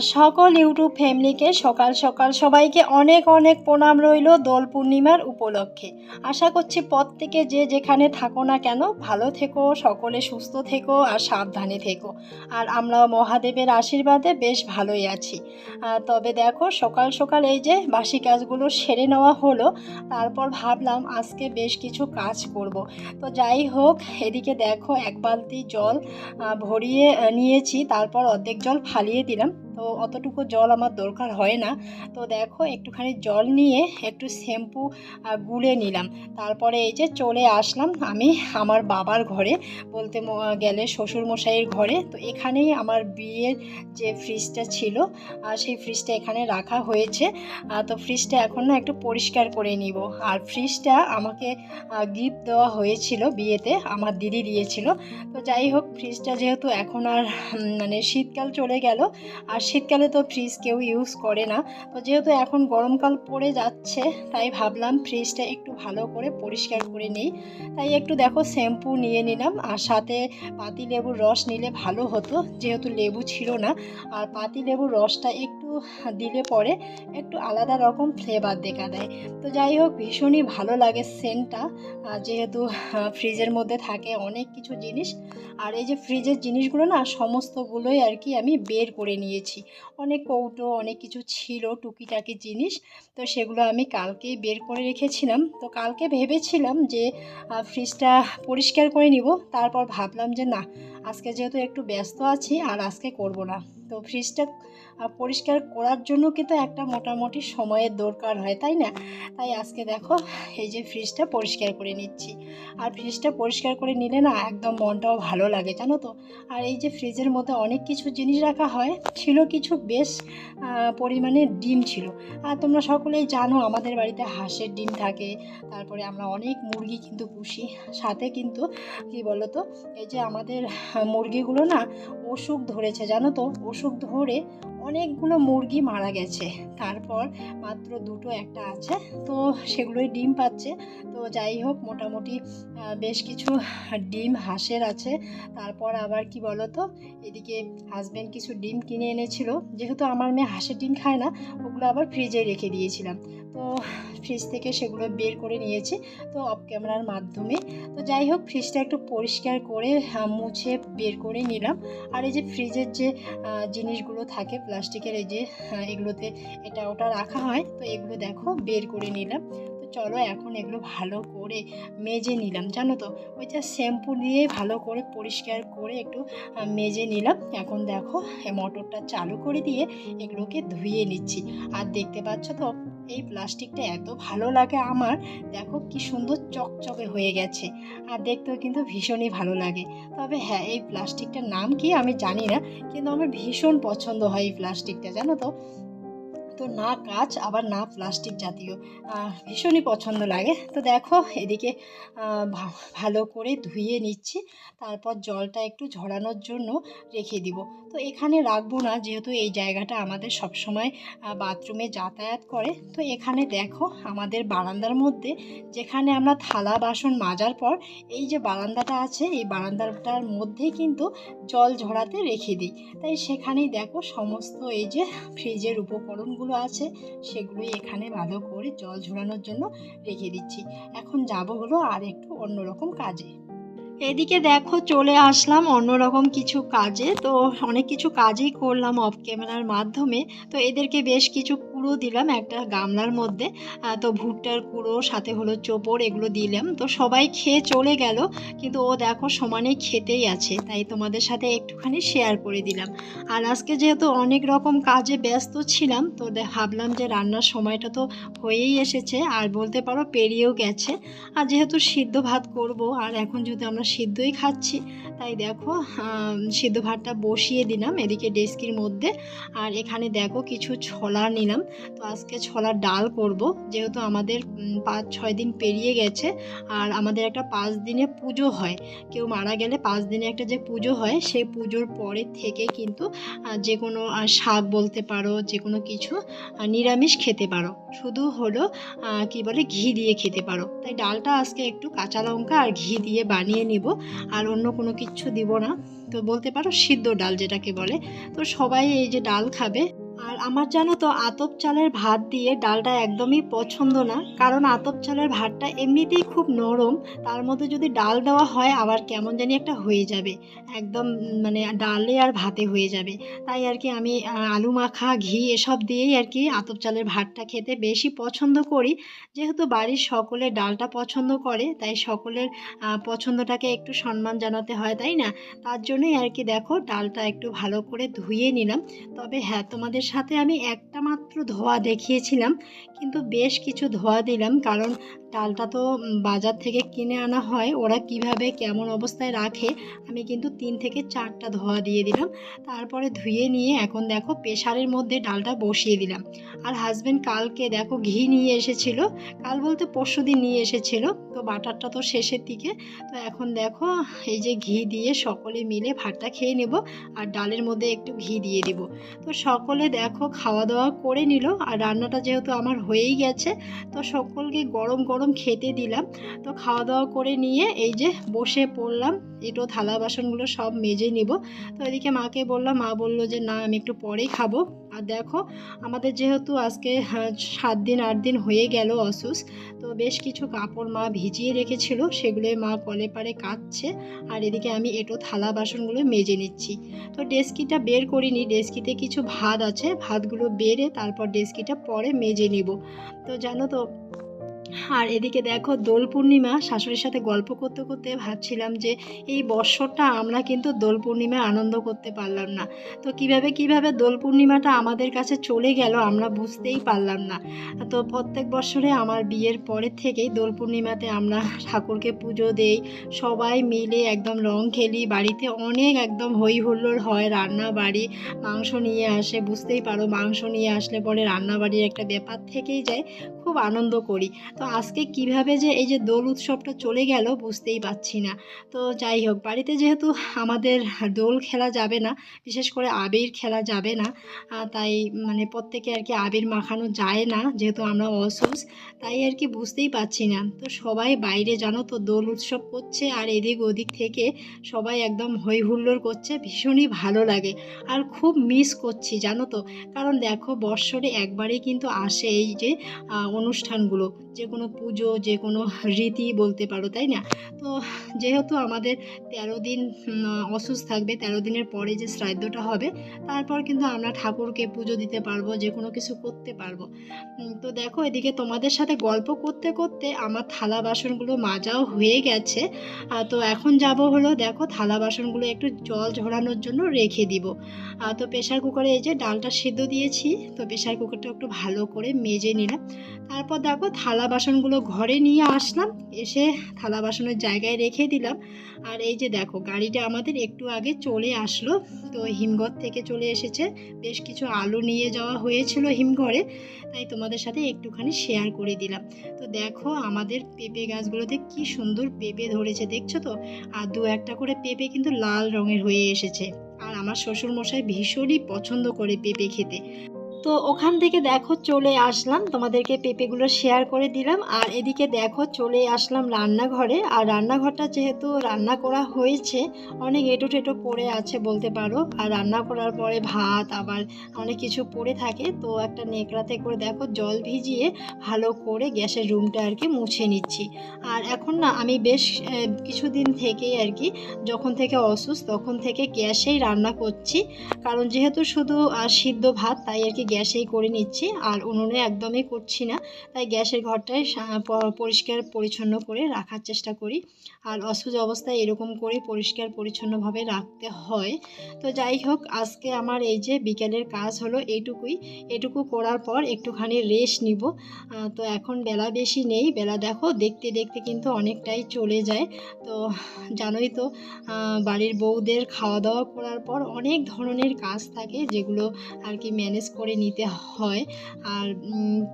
আমার সকল ইউটিউব ফ্যামিলিকে সকাল সকাল সবাইকে অনেক অনেক প্রণাম রইল দোল পূর্ণিমার উপলক্ষে। আশা করছি প্রত্যেকে যে যেখানে থাকো না কেন ভালো থেকো, সকলে সুস্থ থেকো আর সাবধানে থেকো। আর আমরা মহাদেবের আশীর্বাদে বেশ ভালোই আছি। তবে দেখো সকাল সকাল এই যে বাসি কাজগুলো সেরে নেওয়া হলো, তারপর ভাবলাম আজকে বেশ কিছু কাজ করব। তো যাই হোক, এদিকে দেখো এক বালতি জল ভরিয়ে নিয়েছি, তারপর অর্ধেক জল ফালিয়ে দিলাম। তো অতটুকু জল আমার দরকার হয় না। তো দেখো, একটুখানি জল নিয়ে একটু শ্যাম্পু গুলে নিলাম। তারপরে এই যে চলে আসলাম আমি আমার বাবার ঘরে, বলতে গেলে শ্বশুরমশাইয়ের ঘরে। তো এখানেই আমার বিয়ের যে ফ্রিজটা ছিল সেই ফ্রিজটা এখানে রাখা হয়েছে। তো ফ্রিজটা এখন না একটু পরিষ্কার করে নিব। আর ফ্রিজটা আমাকে গিফট দেওয়া হয়েছিল বিয়েতে, আমার দিদি দিয়েছিল। তো যাই হোক, ফ্রিজটা যেহেতু এখন আর মানে শীতকাল চলে গেল, আর শীতকালে তো ফ্রিজ কেউ ইউজ করে না। তো যেহেতু এখন গরমকাল পড়ে যাচ্ছে, তাই ভাবলাম ফ্রিজটা একটু ভালো করে পরিষ্কার করে নিই। তাই একটু দেখো শ্যাম্পু নিয়ে নিলাম, আর সাথে পাতি লেবুর রস নিলে ভালো হতো, যেহেতু লেবু ছিল না। আর পাতি লেবুর রসটা একটু দিলে পরে একটু আলাদা রকম ফ্লেভার দেখা দেয়। তো যাই হোক, ভীষণই ভালো লাগে সেন্টটা যেহেতু ফ্রিজের মধ্যে থাকে অনেক কিছু জিনিস, আর এই যে ফ্রিজের জিনিসগুলো না, সমস্তগুলোই আর কি আমি বের করে নিয়েছি। অনেক কৌটো, অনেক কিছু ছিল, টুকিটাকি জিনিস, তো সেগুলো আমি কালকেই বের করে রেখেছিলাম। তো কালকে ভেবেছিলাম যে ফ্রিজটা পরিষ্কার করে নিব। তারপর ভাবলাম যে না, আজকে যেহেতু একটু ব্যস্ত আছি, আর আজকে করব না। তো ফ্রিজটা পরিষ্কার করার জন্য কিন্তু একটা মোটামুটি সময়ের দরকার হয়, তাই না? তাই আজকে দেখো এই যে ফ্রিজটা পরিষ্কার করে নিচ্ছি। আর ফ্রিজটা পরিষ্কার করে নিলে না একদম মনটাও ভালো লাগে, জানো তো? আর এই যে ফ্রিজের মধ্যে অনেক কিছু জিনিস রাখা হয়, ছিল কিছু বেশ পরিমাণে ডিম ছিল। আর তোমরা সকলেই জানো আমাদের বাড়িতে হাঁসের ডিম থাকে, তারপরে আমরা অনেক মুরগি কিন্তু পুষি। সাথে কিন্তু, কি বলো তো এই যে আমাদের মুরগিগুলো না অসুখ ধরেছে, জানো তো? অসুখ ধরে অনেকগুলো মুরগি মারা গেছে। তারপর মাত্র দুটো একটা আছে, তো সেগুলোই ডিম পাচ্ছে। তো যাই হোক, মোটামুটি বেশ কিছু ডিম হাঁসের আছে। তারপর আবার কি বলো তো এদিকে হাজব্যান্ড কিছু ডিম কিনে এনেছিল। যেহেতু আমার মেয়ে হাঁসের ডিম খায় না, ওগুলো আবার ফ্রিজে রেখে দিয়েছিলাম। তো ফ্রিজ থেকে সেগুলো বের করে নিয়েছি, তো অফ ক্যামেরার মাধ্যমে। তো যাই হোক ফ্রিজটা একটু পরিষ্কার করে মুছে বের করে নিলাম। আর এই যে ফ্রিজের যে জিনিসগুলো থাকে, প্লাস্টিকের এই যে এগুলোতে এটা ওটা রাখা হয়, তো এগুলো দেখো বের করে নিলাম। তো চলো এখন এগুলো ভালো করে মেজে নিলাম, জানো তো? ওইটা শ্যাম্পু দিয়ে ভালো করে পরিষ্কার করে একটু মেজে নিলাম। এখন দেখো মোটরটা চালু করে দিয়ে এগুলোকে ধুয়ে নিচ্ছি। আর দেখতে পাচ্ছ তো এই প্লাস্টিকটা এত ভালো লাগে আমার। দেখো কি সুন্দর চকচকে হয়ে গেছে। আর দেখতেও কিন্তু ভীষণই ভালো লাগে। তবে হ্যাঁ এই প্লাস্টিকটার নাম কি আমি জানি না, কিন্তু আমার ভীষণ পছন্দ হয় এই প্লাস্টিকটা, জানো তো? তো না কাঁচ, আবার না প্লাস্টিক জাতীয়। ভীষণই পছন্দ লাগে। তো দেখো, এদিকে ভালো করে ধুয়ে নিচ্ছি। তারপর জলটা একটু ঝরানোর জন্য রেখে দিব। তো এখানে রাখব না, যেহেতু এই জায়গাটা আমাদের সবসময় বাথরুমে যাতায়াত করে। তো এখানে দেখো, আমাদের বারান্দার মধ্যে, যেখানে আমরা থালা বাসন মাজার পর, এই যে বারান্দাটা আছে, এই বারান্দাটার মধ্যেই কিন্তু জল ঝরাতে রেখে দিই। তাই সেখানেই দেখো, সমস্ত এই যে ফ্রিজের উপকরণগুলো আছে, সেগুলোই এখানে ভালো করে জল ঝরানোর জন্য রেখে দিচ্ছি। এখন যাব হলো আর একটু অন্যরকম কাজে। এদিকে দেখো চলে আসলাম অন্যরকম কিছু কাজে। তো অনেক কিছু কাজই করলাম অফ ক্যামেরার মাধ্যমে। তো এদেরকে বেশ কিছু কুড়ো দিলাম একটা গামলার মধ্যে। তো ভুট্টার কুড়ো, সাথে হলো চোপড়, এগুলো দিলাম। তো সবাই খেয়ে চলে গেল, কিন্তু ও দেখো সমানে খেতেই আছে, তাই তোমাদের সাথে একটুখানি শেয়ার করে দিলাম। আর আজকে যেহেতু অনেক রকম কাজে ব্যস্ত ছিলাম, তো ভাবলাম যে রান্নার সময়টা তো হয়েই এসেছে, আর বলতে পারো পেরিয়েও গেছে। আর যেহেতু সিদ্ধ ভাত করব, আর এখন যেহেতু আমরা সিদ্ধই খাচ্ছি, তাই দেখো সিদ্ধ ভাতটা বসিয়ে দিলাম এদিকে ডেস্কির মধ্যে। আর এখানে দেখো কিছু ছোলা নিলাম। তো আজকে ছোলার ডাল করব। যেহেতু আমাদের পাঁচ, ছয় দিন পেরিয়ে গেছে আর আমাদের একটা পাঁচ দিনে পুজো হয়। কেউ মারা গেলে পাঁচ দিনে একটা যে পুজো হয়, সেই পুজোর পরে থেকে কিন্তু যে কোনো শাক বলতে পারো, যে কোনো কিছু নিরামিষ খেতে পারো। শুধু হলো কি বলে, ঘি দিয়ে খেতে পারো। তাই ডালটা আজকে একটু কাঁচা লঙ্কা আর ঘি দিয়ে বানিয়ে নিব। আর অন্য কোনো কিছু দিব না। তো বলতে পারো সিদ্ধ ডাল যেটাকে বলে। তো সবাই এই যে ডাল খাবে আর আমার জানো তো, আতপ চালের ভাত দিয়ে ডালটা একদমই পছন্দ না। কারণ আতপ চালের ভাতটা এমনিতেই খুব নরম, তার মধ্যে যদি ডাল দেওয়া হয়, আবার কেমন জানি একটা হয়ে যাবে। একদম মানে ডালে আর ভাতে হয়ে যাবে। তাই আর কি আমি আলু মাখা, ঘি এসব দিয়েই আর কি আতপ চালের ভাতটা খেতে বেশি পছন্দ করি। যেহেতু বাড়ির সকলে ডালটা পছন্দ করে, তাই সকলের পছন্দটাকে একটু সম্মান জানাতে হয়, তাই না? তার জন্যই আর কি দেখো, ডালটা একটু ভালো করে ধুয়ে নিলাম। তবে হ্যাঁ তোমাদের সাথে আমি একটা মাত্র ধোয়া দেখিয়েছিলাম, কিন্তু বেশ কিছু ধোয়া দিলাম, কারণ ডালটা তো বাজার থেকে কিনে আনা হয়, ওরা কীভাবে কেমন অবস্থায় রাখে, আমি কিন্তু তিন থেকে চারটা ধোয়া দিয়ে দিলাম, তারপরে ধুয়ে নিয়ে এখন দেখো প্রেশারের মধ্যে ডালটা বসিয়ে দিলাম। আর হাজব্যান্ড কালকে দেখো ঘি নিয়ে এসেছিল, কাল বলতে পরশু দিন নিয়ে এসেছিল, তো বাটারটা তো শেষের দিকে, তো এখন দেখো এই যে ঘি দিয়ে সকলে মিলে ভাতটা খেয়ে নেব, আর ডালের মধ্যে একটু ঘি দিয়ে দিব। তো সকলে দেখো খাওয়া দাওয়া করে নিল। আর রান্নাটা যেহেতু আমার হয়েই গেছে, তো সকলকে গরম গরম খেতে দিলাম। তো খাওয়া দাওয়া করে নিয়ে এই যে বসে পড়লাম একটু থালা বাসনগুলো সব মেজে নিব। তো এদিকে মাকে বললাম, মা বলল যে, না, আমি একটু পরেই খাব। আর দেখো, আমাদের যেহেতু আজকে সাত দিন, আট দিন হয়ে গেল অসুস্থ তো বেশ কিছু কাপড় মা ভিজিয়ে রেখেছিল, সেগুলোই মা কলে পারে কাচ্ছে আর এদিকে আমি এটো থালা বাসনগুলো মেজে নিচ্ছি। তো ডেস্কিটা বের করিনি, ডেস্কিতে কিছু ভাত আছে, ভাতগুলো বেড়ে তারপর ডেস্কিটা পরে মেজে নিব। তো জানো তো আর এদিকে দেখো দোল পূর্ণিমা, শাশুড়ির সাথে গল্প করতে করতে ভাবছিলাম যে এই বৎসরটা আমরা কিন্তু দোল পূর্ণিমায় আনন্দ করতে পারলাম না। তো কীভাবে কীভাবে দোল পূর্ণিমাটা আমাদের কাছে চলে গেল আমরা বুঝতেই পারলাম না। তো প্রত্যেক বছরে আমার বিয়ের পরের থেকেই দোল পূর্ণিমাতে আমরা ঠাকুরকে পুজো দেই। সবাই মিলে একদম রং খেলি, বাড়িতে অনেক একদম হই হুল্লোড় হয় রান্না বাড়ি মাংস নিয়ে আসে, বুঝতেই পারো মাংস নিয়ে আসলে পরে রান্না বাড়ির একটা ব্যাপার থেকেই যায়, খুব আনন্দ করি। তো আজকে কীভাবে যে এই যে দোল উৎসবটা চলে গেল বুঝতেই পারছি না। তো যাই হোক, বাড়িতে যেহেতু আমাদের দোল খেলা যাবে না, বিশেষ করে আবির খেলা যাবে না তাই মানে প্রত্যেকে আর কি আবির মাখানো যায় না, যেহেতু আমরা অসুস্থ তাই আর কি বুঝতেই পারছি না। তো সবাই বাইরে জানো তো দোল উৎসব করছে আর এদিক ওদিক থেকে সবাই একদম হই হুল্লোড় করছে, ভীষণই ভালো লাগে। আর খুব মিস করছি জানো তো, কারণ দেখো বৎসরে একবারই কিন্তু আসে এই যে অনুষ্ঠানগুলো যে কোনো পুজো যে কোনো রীতি বলতে পারো, তাই না? তো যেহেতু আমাদের তেরো দিন অসুস্থ থাকবে, তেরো দিনের পরে যে শ্রাদ্ধটা হবে, তারপর কিন্তু আমরা ঠাকুরকে পুজো দিতে পারব যে কোনো কিছু করতে পারব। তো দেখো এদিকে তোমাদের সাথে গল্প করতে করতে আমার থালা বাসনগুলো মাজাও হয়ে গেছে। তো এখন যাব হলো, দেখো থালা বাসনগুলো একটু জল ঝরানোর জন্য রেখে দিব। তো প্রেশার কুকারে এই যে ডালটা সেদ্ধ দিয়েছি, তো প্রেশার কুকারটা একটু ভালো করে মেজে নিলাম। তারপর দেখো থালা বাসনগুলো ঘরে নিয়ে আসলাম, এসে থালা বাসনের জায়গায় রেখে দিলাম। আর এই যে দেখো, গাড়িটা আমাদের একটু আগে চলে আসলো, তো হিমঘর থেকে চলে এসেছে। বেশ কিছু আলু নিয়ে যাওয়া হয়েছিল হিমঘরে, তাই তোমাদের সাথে একটুখানি শেয়ার করে দিলাম। তো দেখো আমাদের পেঁপে গাছগুলোতে কি সুন্দর পেঁপে ধরেছে, দেখছ তো? আর দু একটা করে পেঁপে কিন্তু লাল রঙের হয়ে এসেছে। আর আমার শ্বশুর মশাই ভীষণই পছন্দ করে পেঁপে খেতে। তো ওখান থেকে দেখো চলে আসলাম। তোমাদেরকে পেঁপেগুলো শেয়ার করে দিলাম। আর এদিকে দেখো চলে আসলাম রান্নাঘরে। আর রান্নাঘরটা যেহেতু রান্না করা হয়েছে, অনেক এঁটো টেটো পড়ে আছে বলতে পারো। আর রান্না করার পরে ভাত, আবার অনেক কিছু পড়ে থাকে। তো একটা নেকড়াতে করে দেখো জল ভিজিয়ে ভালো করে গ্যাসের রুমটা আর কি মুছে নিচ্ছি। আর এখন না আমি বেশ কিছুদিন থেকেই আর কি যখন থেকে অসুস্থ তখন থেকে গ্যাসেই রান্না করছি। কারণ যেহেতু শুধু সিদ্ধ ভাত, তাই আর কি গ্যাসেই করে নিচ্ছি। আর উনুনে একদমই করছি না। তাই গ্যাসের প- পরিষ্কার পরিচ্ছন্ন করে রাখার চেষ্টা করি। আর অসুস্থ অবস্থায় এরকম করে পরিষ্কার পরিচ্ছন্নভাবে রাখতে হয়। তো যাই হোক, আজকে আমার এই যে বিকেলের কাজ হলো এইটুকুই। এটুকু করার পর একটুখানি রেস্ট নিব। তো এখন বেলা বেশি নেই। বেলা দেখো, দেখতে দেখতে কিন্তু অনেকটাই চলে যায়। তো জানোই তো বাড়ির বউদের খাওয়া দাওয়া করার পর অনেক ধরনের কাজ থাকে যেগুলো আর কি ম্যানেজ করে নিতে হয়। আর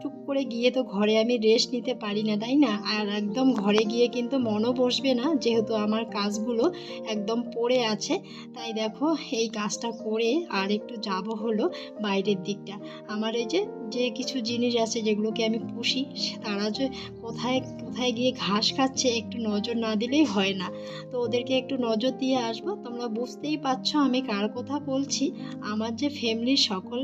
টুক করে গিয়ে তো ঘরে আমি রেস্ট নিতে পারি না, তাই না? আর একদম ঘরে গিয়ে কিন্তু মনও বসবে না, যেহেতু আমার কাজগুলো একদম পড়ে আছে। তাই দেখো, এই কাজটা করে আর একটু যাব হলো বাইরের দিকটা। আমার এই যে যে কিছু জিনিস আছে যেগুলোকে আমি পুষি তারা যে কোথায় কোথায় গিয়ে ঘাস খাচ্ছে একটু নজর না দিলেই হয় না। তো ওদেরকে একটু নজর দিয়ে আসব। তোমরা বুঝতেই পারছ আমি কার কথা বলছি। আমার যে ফ্যামিলির সকল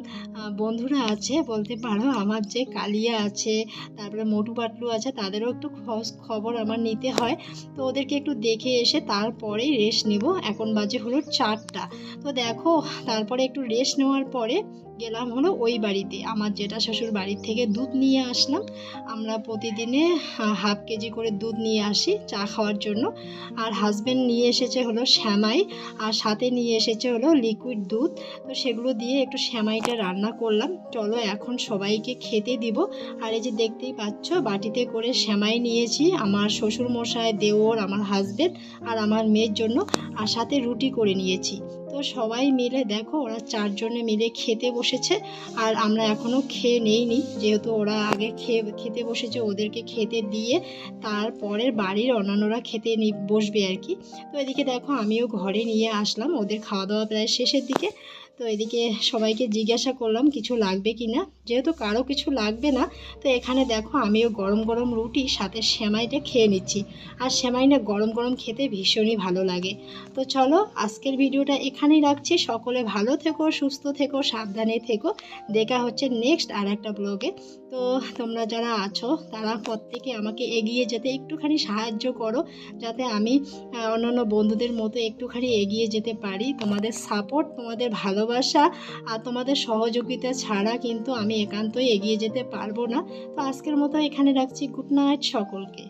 বন্ধুরা আছে, বলতে পারো আমার যে কালিয়া আছে, তারপরে মোটু পাটলু আছে, তাদেরও একটু খবর আমার নিতে হয়। তো ওদেরকে একটু দেখে এসে তারপরেই রেস্ট নিব। এখন বাজে হলো চারটা। তো দেখো, তারপরে একটু রেস্ট নেওয়ার পরে গেলাম হলো ওই বাড়িতে। আমার জেঠা শ্বশুর বাড়ির থেকে দুধ নিয়ে আসলাম। আমরা প্রতিদিনে হাফ কেজি করে দুধ নিয়ে আসি চা খাওয়ার জন্য। আর হাজব্যান্ড নিয়ে এসেছে হলো শ্যামাই, আর সাথে নিয়ে এসেছে হলো লিকুইড দুধ। তো সেগুলো দিয়ে একটু শ্যামাইটা রান্না করলাম। চলো এখন সবাইকে খেতে দিব। আর এই যে দেখতেই পাচ্ছ, বাটিতে করে শ্যামাই নিয়েছি আমার শ্বশুর মশাই দেওর, আমার হাজবেন্ড আর আমার মেয়ের জন্য। আর সাথে রুটি করে নিয়েছি। তো সবাই মিলে দেখো, ওরা চারজনে মিলে খেতে বসেছে। আর আমরা এখনও খেয়ে নেইনি, যেহেতু ওরা আগে খেয়ে, খেতে বসেছে ওদেরকে খেতে দিয়ে তারপরের বাড়ির অন্যান্যরা খেতে নি, বসবে আর কি। তো এদিকে দেখো আমিও ঘরে নিয়ে আসলাম, ওদের খাওয়া দাওয়া প্রায় শেষের দিকে। তো এদিকে সবাইকে জিজ্ঞাসা করলাম কিছু লাগবে কি না। যেহেতু কারও কিছু লাগবে না, তো এখানে দেখো আমিও গরম গরম রুটি, সাথে সেমাইটা খেয়ে নিচ্ছি। আর সেমাইটা গরম গরম খেতে ভীষণই ভালো লাগে। তো চলো আজকের ভিডিওটা এখানেই রাখছি। সকলে ভালো থেকো, সুস্থ থেকো, সাবধানে থেকো। দেখা হচ্ছে নেক্সট আর একটা ব্লগে তো তোমরা যারা আছো, তারা প্রত্যেকে আমাকে এগিয়ে যেতে একটুখানি সাহায্য করো, যাতে আমি অন্যান্য বন্ধুদের মতো একটুখানি এগিয়ে যেতে পারি। তোমাদের সাপোর্ট তোমাদের ভালোবাসা আর তোমাদের সহযোগিতা ছাড়া কিন্তু আমি একান্তই এগিয়ে যেতে পারব না। তো আজকের মতো এখানে রাখছি। গুড নাইট সকলকে।